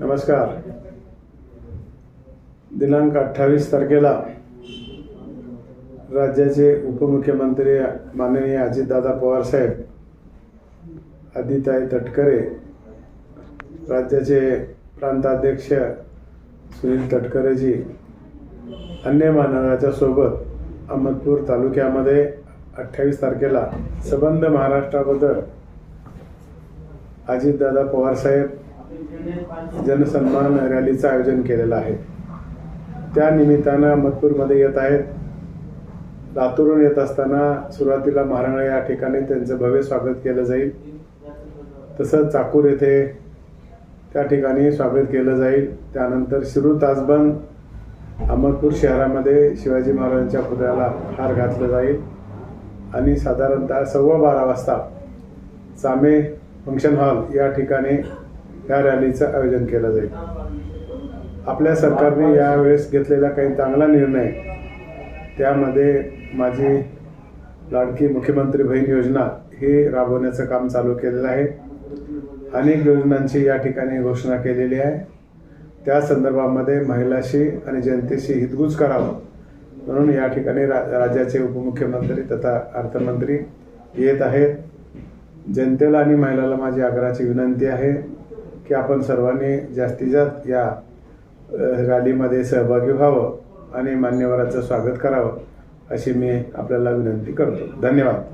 नमस्कार. दिनांक अठ्ठावीस तारखेला राज्याचे उपमुख्यमंत्री माननीय अजितदादा पवारसाहेब आदिताई तटकरे राज्याचे प्रांताध्यक्ष सुनील तटकरेजी अन्य मानवाच्या सोबत अहमदपूर तालुक्यामध्ये अठ्ठावीस तारखेला सबंध महाराष्ट्राबद्दल अजितदादा पवारसाहेब जनसन्मान रॅलीचं आयोजन केलेलं आहे. त्या निमित्तानं अहमदपूरमध्ये येत आहेत. लातूरून येत असताना सुरुवातीला महाराणा या ठिकाणी त्यांचं भव्य स्वागत केलं जाईल. तसंच चाकूर येथे त्या ठिकाणी स्वागत केलं जाईल. त्यानंतर शिरूर ताजबंद अहमदपूर शहरामध्ये शिवाजी महाराजांच्या पुतळ्याला हार घातला जाईल. आणि साधारणतः सव्वा बारा वाजता सामे फंक्शन हॉल या ठिकाणी या रॅलीचं आयोजन केलं जाईल. आपल्या सरकारने यावेळेस घेतलेला काही चांगला निर्णय त्यामध्ये माझी लाडकी मुख्यमंत्री बहीण योजना हे राबवण्याचं काम चालू केलेलं आहे. अनेक योजनांची या ठिकाणी घोषणा केलेली आहे. त्या संदर्भामध्ये महिलाशी आणि जनतेशी हितगुज करावं म्हणून या ठिकाणी रा राज्याचे उपमुख्यमंत्री तथा अर्थमंत्री येत आहेत. जनतेला आणि महिलाला माझी आग्रहाची विनंती आहे. की आपण सर्वांनी जास्तीत जास्त या रॅलीमध्ये सहभागी व्हावं आणि मान्यवराचं स्वागत करावं अशी मी आपल्याला विनंती करतो. धन्यवाद.